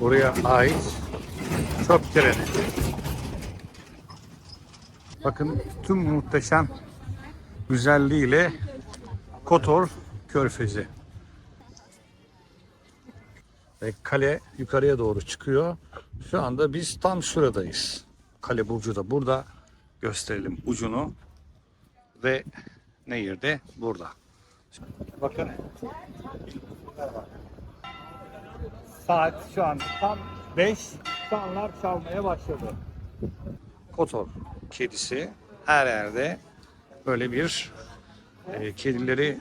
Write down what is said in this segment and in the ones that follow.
buraya ait çöp treni. Bakın tüm muhteşem güzelliğiyle Kotor Körfezi. Ve kale yukarıya doğru çıkıyor. Şu anda biz tam şuradayız. Kale burcu da burada. Gösterelim ucunu. Ve nehir de burada. Bakın. Saat şu an tam 5. Çanlar çalmaya başladı. Kotor kedisi her yerde böyle bir e, kedileri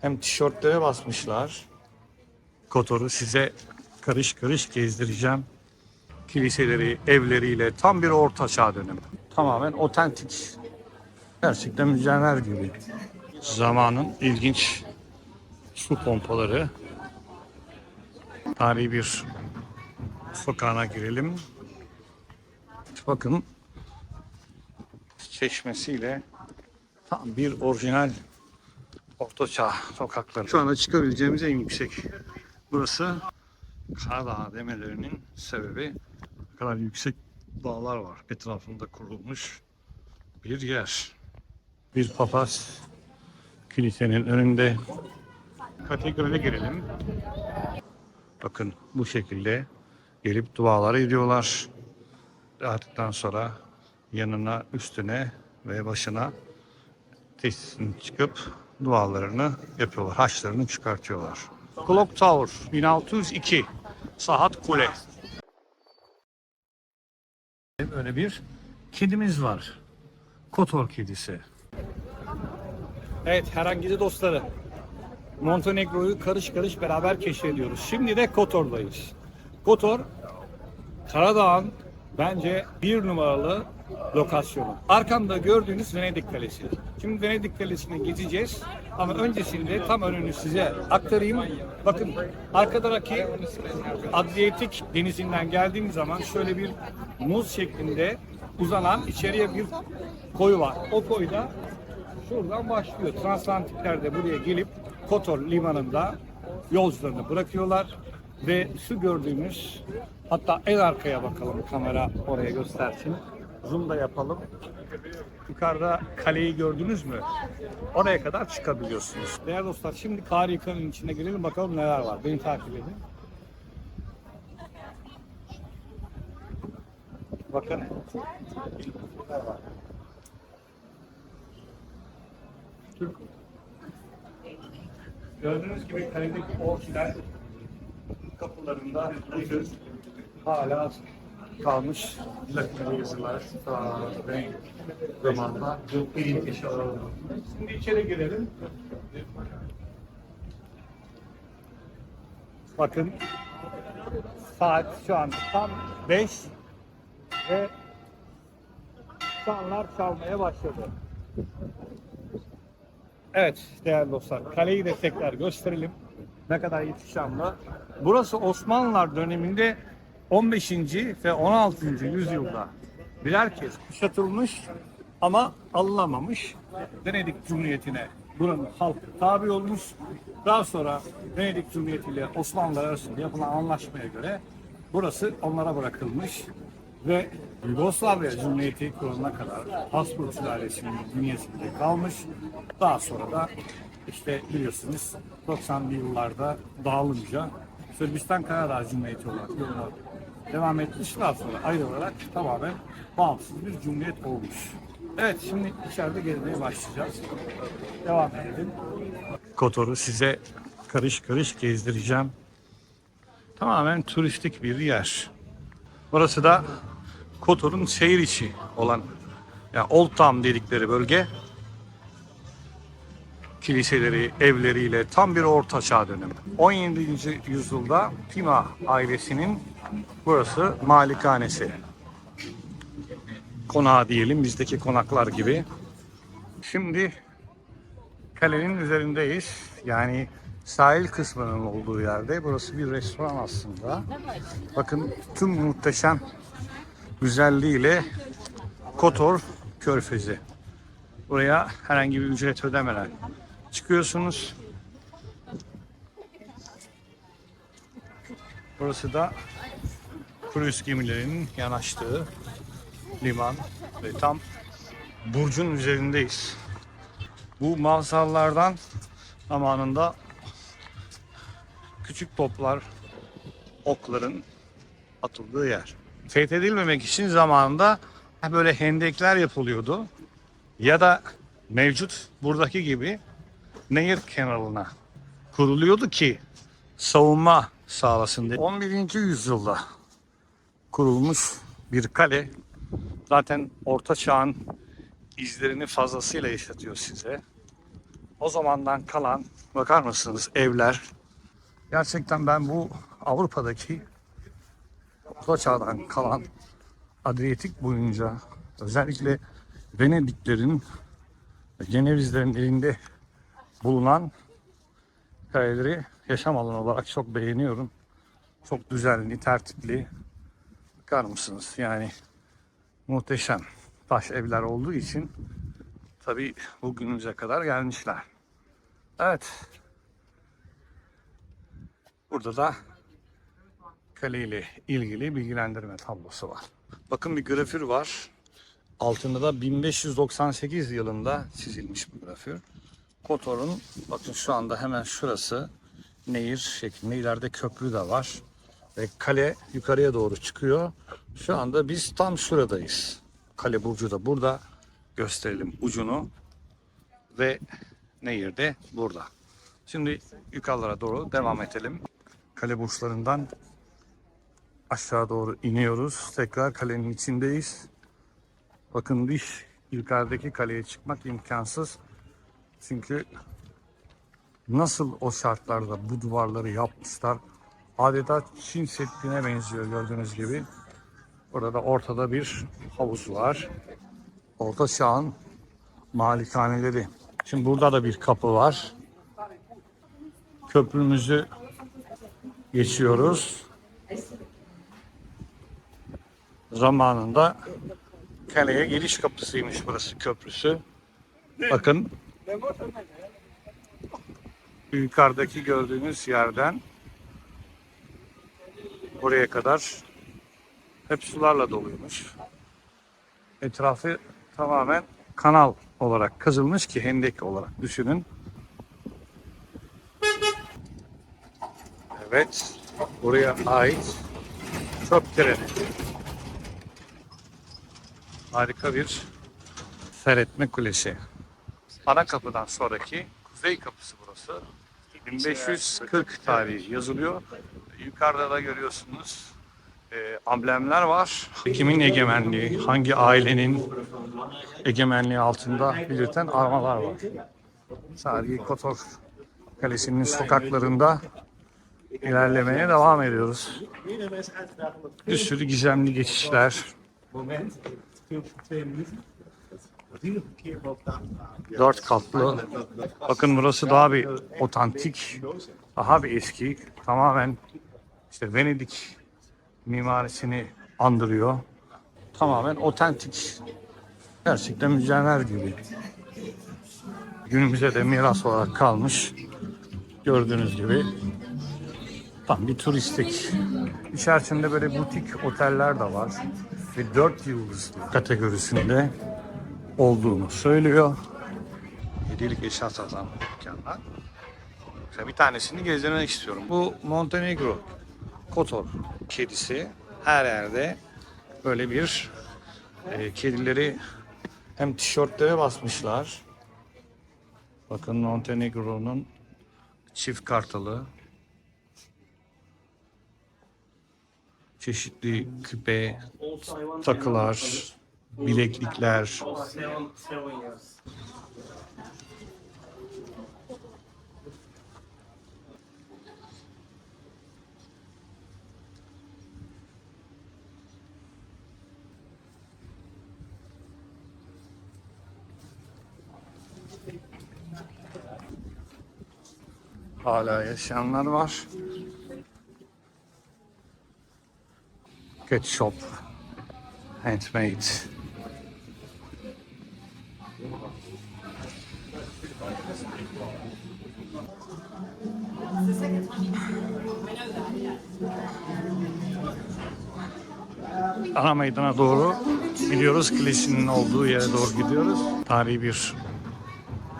hem tişörtlere basmışlar. Kotor'u size karış karış gezdireceğim. Kiliseleri, evleriyle tam bir orta çağ dönemi. Tamamen otentik. Gerçekten mücevher gibi. Zamanın ilginç su pompaları. Tarihi bir sokağına girelim. Bakın çeşmesiyle tam bir orijinal ortaçağ sokakları. Şu anda çıkabileceğimiz en yüksek. Burası Karadağ demelerinin sebebi ne kadar yüksek dağlar var. Etrafında kurulmuş bir yer. Bir papaz kilisenin önünde katedrale girelim. Bakın bu şekilde gelip dualar ediyorlar. Dağıttıktan sonra yanına, üstüne ve başına tesisini çıkıp dualarını yapıyorlar. Haçlarını çıkartıyorlar. Clock Tower 1602 Saat Kule. Böyle bir kedimiz var. Kotor kedisi. Evet herhangi dostları. Montenegro'yu karış karış beraber keşfediyoruz. Şimdi de Kotor'dayız. Kotor Karadağ'ın bence bir numaralı lokasyonu. Arkamda gördüğünüz Venedik Kalesi. Şimdi Venedik Kalesi'ne gideceğiz ama öncesinde tam önünü size aktarayım. Bakın arkadaki Adriyatik denizinden geldiğim zaman şöyle bir muz şeklinde uzanan içeriye bir koyu var. O koyda şuradan başlıyor. Transatlantikler de buraya gelip Kotor limanında yolcularını bırakıyorlar ve şu gördüğümüz hatta en arkaya bakalım kamera oraya göstersin. Zoom da yapalım. Yukarıda kaleyi gördünüz mü? Oraya kadar çıkabiliyorsunuz. Değerli dostlar şimdi Karika'nın içine girelim bakalım neler var. Beni takip edin. Bakın. Türk Gördüğünüz gibi kaledeki orkiler kapılarında bugün hala kalmış Latin yazılar ta renk zamanda ilk eşyalar oldu. Şimdi içeri girelim. Bakın saat şu an tam 5 ve çanlar çalmaya başladı. Evet değerli dostlar kaleyi de tekrar gösterelim. Ne kadar ihtişamlı. Burası Osmanlılar döneminde 15. ve 16. yüzyılda birer kez kuşatılmış ama alınamamış. Venedik Cumhuriyeti'ne buranın halkı tabi olmuş. Daha sonra Venedik Cumhuriyeti ile Osmanlılar arasında yapılan anlaşmaya göre burası onlara bırakılmış ve Yugoslavya Cumhuriyeti kurulana kadar Habsburg sülalesinin bünyesinde kalmış. Daha sonra da işte biliyorsunuz 90'lı yıllarda dağılınca Sırbistan Karadağ Cumhuriyeti olarak yoluna devam etmiş. Daha sonra ayrılarak tamamen bağımsız bir cumhuriyet olmuş. Evet şimdi içeride gezmeye başlayacağız. Devam edelim. Kotor'u size karış karış gezdireceğim. Tamamen turistik bir yer. Burası da Kotor'un şehir içi olan yani Old Town dedikleri bölge. Kiliseleri, evleriyle tam bir orta çağ dönemi. 17. yüzyılda Pima ailesinin burası malikanesi. Konağı diyelim bizdeki konaklar gibi. Şimdi kalenin üzerindeyiz. Yani sahil kısmının olduğu yerde. Burası bir restoran aslında. Bakın tüm muhteşem güzelliğiyle Kotor Körfezi. Buraya herhangi bir ücret ödemeden çıkıyorsunuz. Burası da kruz gemilerinin yanaştığı liman ve tam burcun üzerindeyiz. Bu mavsallardan zamanında küçük toplar, okların atıldığı yer. Fethedilmemek için zamanında böyle hendekler yapılıyordu. Ya da mevcut buradaki gibi nehir kenarına kuruluyordu ki savunma sağlasın diye. 11. yüzyılda kurulmuş bir kale zaten orta çağın izlerini fazlasıyla yaşatıyor size. O zamandan kalan bakar mısınız evler. Gerçekten ben bu Avrupa'daki orta çağdan kalan Adriyatik boyunca özellikle Venediklerin ve Cenevizlerin elinde bulunan kaleleri yaşam alanı olarak çok beğeniyorum. Çok düzenli, tertipli. Bakar mısınız? Yani muhteşem taş evler olduğu için tabii bugünümüze kadar gelmişler. Evet. Burada da kaleyle ilgili bilgilendirme tablosu var. Bakın bir grafür var. Altında da 1598 yılında çizilmiş bu grafür. Kotor'un bakın şu anda hemen şurası nehir şeklinde ileride köprü de var. Ve kale yukarıya doğru çıkıyor. Şu anda biz tam şuradayız. Kale burcu da burada. Gösterelim ucunu. Ve nehir de burada. Şimdi yukarılara doğru devam edelim. Kale burçlarından aşağı doğru iniyoruz. Tekrar kalenin içindeyiz. Bakın diş yukarıdaki kaleye çıkmak imkansız. Çünkü nasıl o şartlarda bu duvarları yapmışlar adeta Çin Seddi'ne benziyor gördüğünüz gibi. Burada da ortada bir havuz var. Orta çağın malikaneleri. Şimdi burada da bir kapı var. Köprümüzü geçiyoruz. Zamanında kaleye giriş kapısıymış burası köprüsü. Bakın yukarıdaki gördüğünüz yerden buraya kadar hep sularla doluymuş. Etrafı tamamen kanal olarak kazılmış ki hendek olarak düşünün. Evet, buraya ait çöp treni. Harika bir seyretme kulesi. Ana kapıdan sonraki kuzey kapısı burası. 1540 tarihi yazılıyor. Yukarıda da görüyorsunuz e, amblemler var. Kimin egemenliği, hangi ailenin egemenliği altında belirten armalar var. Tarihi Kotor Kalesi'nin sokaklarında ilerlemeye devam ediyoruz. Bir sürü gizemli geçişler. Dört katlı. Bakın burası daha bir otantik, daha bir eski. Tamamen işte Venedik mimarisini andırıyor. Tamamen otantik. Gerçekten mücevher gibi. Günümüze de miras olarak kalmış. Gördüğünüz gibi tam bir turistik. İçerisinde böyle butik oteller de var. Ve 4 yıldız kategorisinde olduğunu söylüyor. Hediyelik eşya satan dükkanlar. İşte bir tanesini gezdirmek istiyorum. Bu Montenegro Kotor kedisi. Her yerde böyle bir e, kedileri hem tişörtlere basmışlar. Bakın Montenegro'nun çift kartalı. Çeşitli küpe, takılar, bileklikler. Hala yaşayanlar var. Cat shop. Handmade. ana meydana doğru gidiyoruz. Kilisinin olduğu yere doğru gidiyoruz. Tarihi bir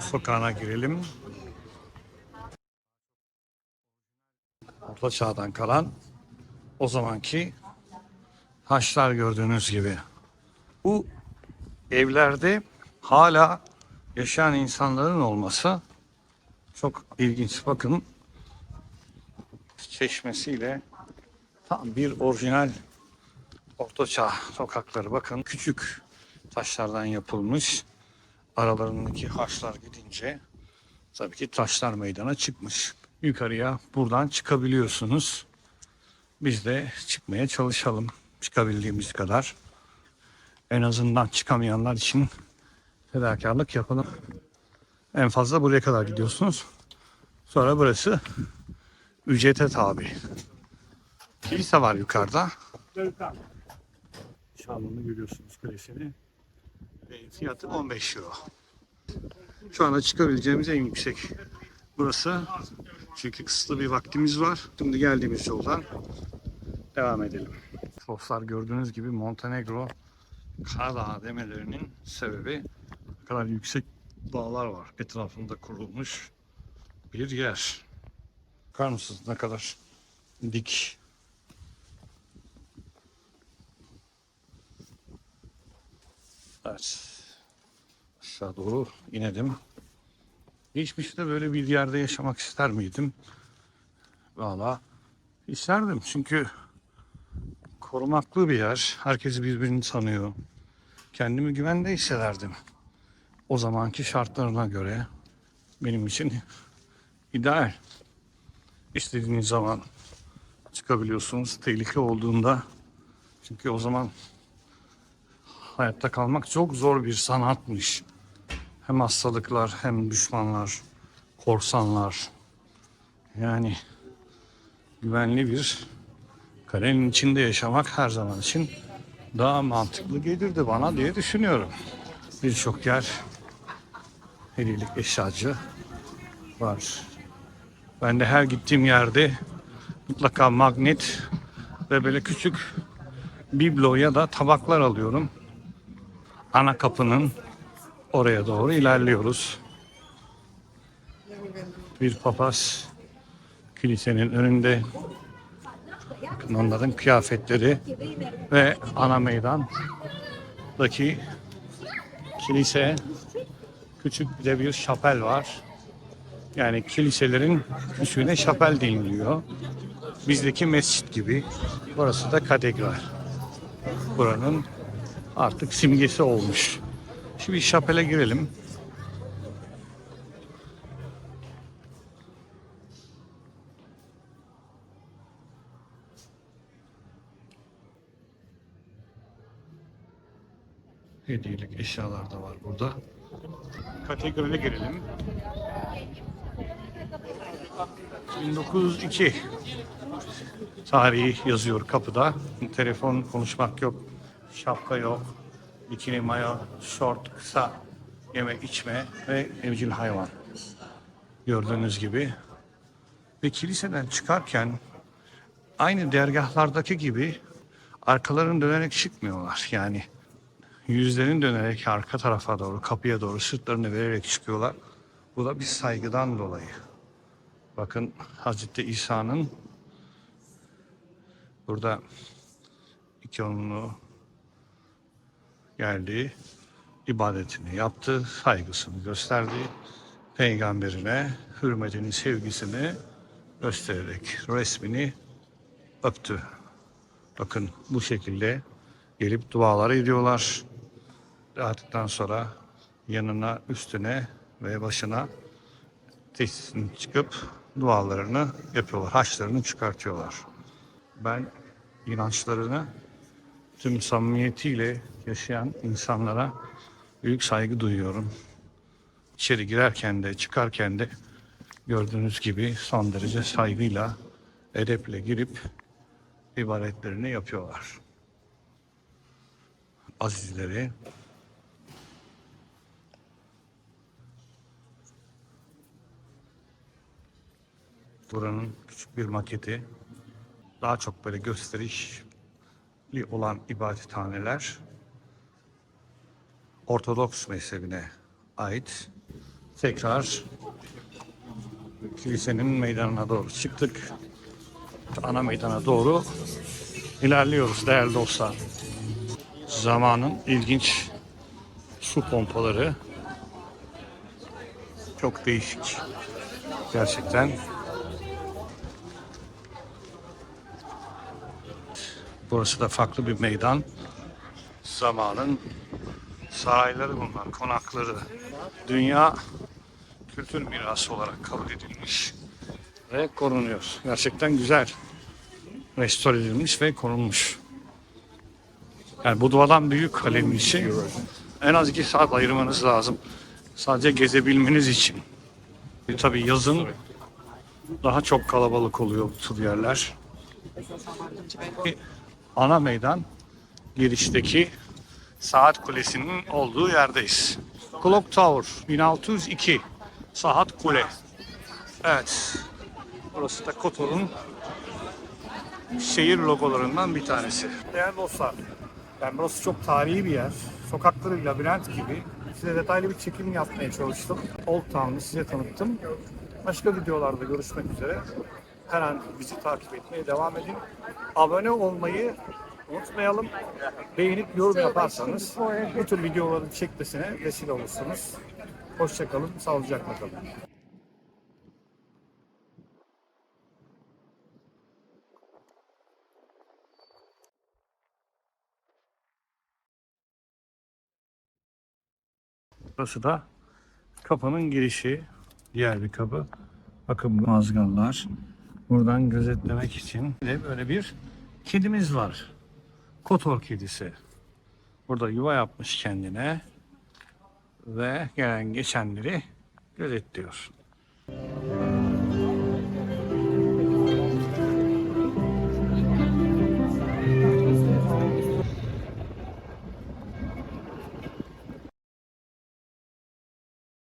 sokağına girelim. Orta çağdan kalan o zamanki taşlar gördüğünüz gibi. Bu evlerde hala yaşayan insanların olması çok ilginç. Bakın çeşmesiyle tam bir orijinal ortaçağ sokakları. Bakın küçük taşlardan yapılmış. Aralarındaki haşlar gidince tabii ki taşlar meydana çıkmış. Yukarıya buradan çıkabiliyorsunuz. Biz de çıkmaya çalışalım çıkabildiğimiz kadar. En azından çıkamayanlar için fedakarlık yapalım. En fazla buraya kadar gidiyorsunuz. Sonra burası ücrete tabi. Kilise var yukarıda. Şanlı'nı görüyorsunuz kalesini. Fiyatı 15 euro. Şu anda çıkabileceğimiz en yüksek burası. Çünkü kısıtlı bir vaktimiz var. Şimdi geldiğimiz yoldan devam edelim. Dostlar gördüğünüz gibi Montenegro Karadağ demelerinin sebebi ne kadar yüksek dağlar var. Etrafında kurulmuş bir yer. Bakar mısınız ne kadar dik. Evet. Aşağı doğru inelim. Geçmişte böyle bir yerde yaşamak ister miydim? Valla isterdim çünkü korumaklı bir yer. Herkes birbirini tanıyor. Kendimi güvende hissederdim. O zamanki şartlarına göre benim için ideal. İstediğiniz zaman çıkabiliyorsunuz. Tehlike olduğunda çünkü o zaman hayatta kalmak çok zor bir sanatmış. Hem hastalıklar hem düşmanlar, korsanlar. Yani güvenli bir kalenin içinde yaşamak her zaman için daha mantıklı gelirdi bana diye düşünüyorum. Birçok yer hediyelik eşyacı var. Ben de her gittiğim yerde mutlaka magnet ve böyle küçük biblo ya da tabaklar alıyorum. Ana kapının oraya doğru ilerliyoruz. Bir papaz kilisenin önünde Bakın onların kıyafetleri ve ana meydandaki kilise küçük bir de bir şapel var. Yani kiliselerin küçüğüne şapel deniliyor. Bizdeki mescit gibi. Burası da katedral. Buranın artık simgesi olmuş. Şimdi şapele girelim. Hediyelik eşyalar da var burada. Katedrale girelim. 1902 tarihi yazıyor kapıda. Telefon konuşmak yok. Şapka yok. Bikini mayo, şort, kısa yeme içme ve evcil hayvan. Gördüğünüz gibi. Ve kiliseden çıkarken aynı dergahlardaki gibi arkalarını dönerek çıkmıyorlar. Yani yüzlerini dönerek arka tarafa doğru, kapıya doğru sırtlarını vererek çıkıyorlar. Bu da bir saygıdan dolayı. Bakın Hazreti İsa'nın burada iki onlu geldi, ibadetini yaptı, saygısını gösterdi. Peygamberine hürmetini, sevgisini göstererek resmini öptü. Bakın bu şekilde gelip dualar ediyorlar. Dağıttıktan sonra yanına, üstüne ve başına tesisini çıkıp dualarını yapıyorlar. Haçlarını çıkartıyorlar. Ben inançlarını tüm samimiyetiyle yaşayan insanlara büyük saygı duyuyorum. İçeri girerken de çıkarken de gördüğünüz gibi son derece saygıyla, edeple girip ibadetlerini yapıyorlar. Azizleri Buranın küçük bir maketi. Daha çok böyle gösteriş olan ibadethaneler Ortodoks mezhebine ait. Tekrar kilisenin meydanına doğru çıktık. Ana meydana doğru ilerliyoruz değerli dostlar. Zamanın ilginç su pompaları çok değişik. Gerçekten Burası da farklı bir meydan. Zamanın sarayları bunlar, konakları. Dünya kültür mirası olarak kabul edilmiş ve korunuyor. Gerçekten güzel restore edilmiş ve korunmuş. Yani bu duadan büyük kalemli şey. En az iki saat ayırmanız lazım. Sadece gezebilmeniz için. E, tabii yazın daha çok kalabalık oluyor bu tür yerler. Ana meydan girişteki saat kulesinin olduğu yerdeyiz. Clock Tower 1602 saat kule. Evet. Burası da Kotor'un şehir logolarından bir tanesi. Değerli dostlar, ben burası çok tarihi bir yer. Sokakları labirent gibi. Size detaylı bir çekim yapmaya çalıştım. Old Town'u size tanıttım. Başka videolarda görüşmek üzere. Her an bizi takip etmeye devam edin. Abone olmayı unutmayalım. Beğenip yorum yaparsanız bu tür videoların çekmesine vesile olursunuz. Hoşçakalın, sağlıcakla kalın. Burası da kapının girişi. Diğer bir kapı. Bakın mazgallar. Buradan gözetlemek için de böyle bir kedimiz var. Kotor kedisi. Burada yuva yapmış kendine ve gelen geçenleri gözetliyor.